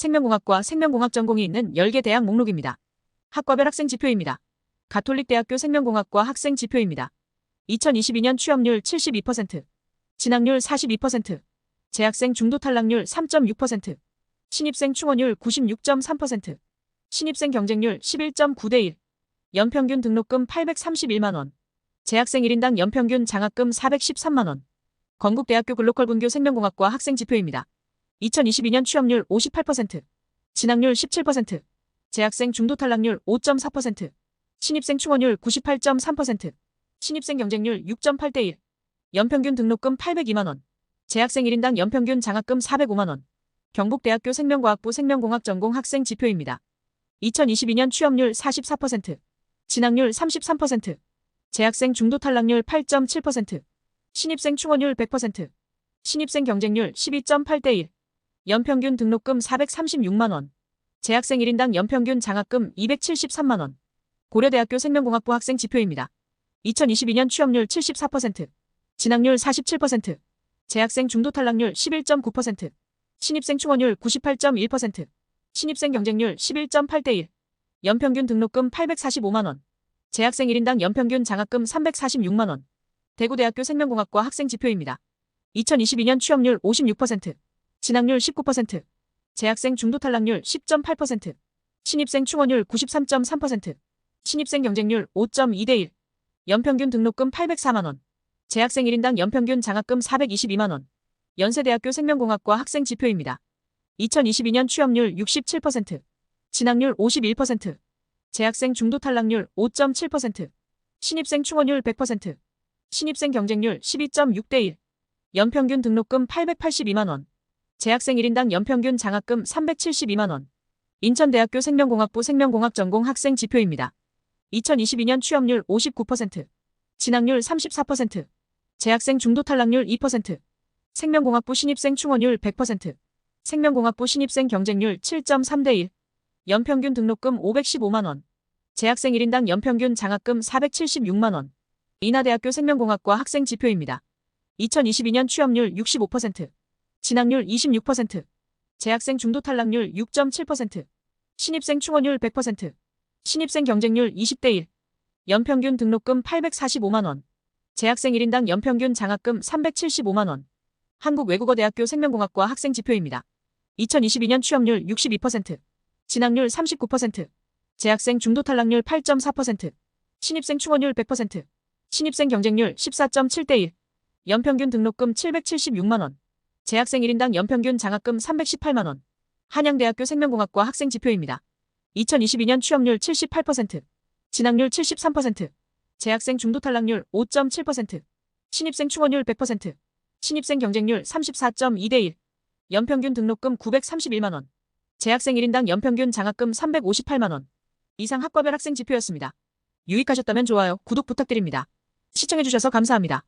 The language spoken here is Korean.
생명공학과 생명공학 전공이 있는 10개 대학 목록입니다. 학과별 학생 지표입니다. 가톨릭대학교 생명공학과 학생 지표입니다. 2022년 취업률 72%, 진학률 42%, 재학생 중도 탈락률 3.6%, 신입생 충원율 96.3%, 신입생 경쟁률 11.9대 1, 연평균 등록금 831만원, 재학생 1인당 연평균 장학금 413만원, 건국대학교 글로컬 분교 생명공학과 학생 지표입니다. 2022년 취업률 58%, 진학률 17%, 재학생 중도 탈락률 5.4%, 신입생 충원율 98.3%, 신입생 경쟁률 6.8대 1, 연평균 등록금 802만원, 재학생 1인당 연평균 장학금 405만원, 경북대학교 생명과학부 생명공학 전공 학생 지표입니다. 2022년 취업률 44%, 진학률 33%, 재학생 중도 탈락률 8.7%, 신입생 충원율 100%, 신입생 경쟁률 12.8대 1, 연평균 등록금 436만원, 재학생 1인당 연평균 장학금 273만원, 고려대학교 생명공학부 학생 지표입니다. 2022년 취업률 74%, 진학률 47%, 재학생 중도 탈락률 11.9%, 신입생 충원율 98.1%, 신입생 경쟁률 11.8대 1, 연평균 등록금 845만원, 재학생 1인당 연평균 장학금 346만원, 대구대학교 생명공학과 학생 지표입니다. 2022년 취업률 56%, 진학률 19%, 재학생 중도 탈락률 10.8%, 신입생 충원율 93.3%, 신입생 경쟁률 5.2대 1, 연평균 등록금 804만원, 재학생 1인당 연평균 장학금 422만원, 연세대학교 생명공학과 학생 지표입니다. 2022년 취업률 67%, 진학률 51%, 재학생 중도 탈락률 5.7%, 신입생 충원율 100%, 신입생 경쟁률 12.6대 1, 연평균 등록금 882만원, 재학생 1인당 연평균 장학금 372만원, 인천대학교 생명공학부 생명공학 전공 학생 지표입니다. 2022년 취업률 59%, 진학률 34%, 재학생 중도 탈락률 2%, 생명공학부 신입생 충원율 100%, 생명공학부 신입생 경쟁률 7.3대 1, 연평균 등록금 515만원, 재학생 1인당 연평균 장학금 476만원, 인하대학교 생명공학과 학생 지표입니다. 2022년 취업률 65%, 진학률 26%, 재학생 중도 탈락률 6.7%, 신입생 충원율 100%, 신입생 경쟁률 20대 1, 연평균 등록금 845만원, 재학생 1인당 연평균 장학금 375만원, 한국외국어대학교 생명공학과 학생 지표입니다. 2022년 취업률 62%, 진학률 39%, 재학생 중도 탈락률 8.4%, 신입생 충원율 100%, 신입생 경쟁률 14.7대 1, 연평균 등록금 776만원, 재학생 1인당 연평균 장학금 318만원, 한양대학교 생명공학과 학생 지표입니다. 2022년 취업률 78%, 진학률 73%, 재학생 중도 탈락률 5.7%, 신입생 충원율 100%, 신입생 경쟁률 34.2대 1, 연평균 등록금 931만원, 재학생 1인당 연평균 장학금 358만원. 이상 학과별 학생 지표였습니다. 유익하셨다면 좋아요, 구독 부탁드립니다. 시청해주셔서 감사합니다.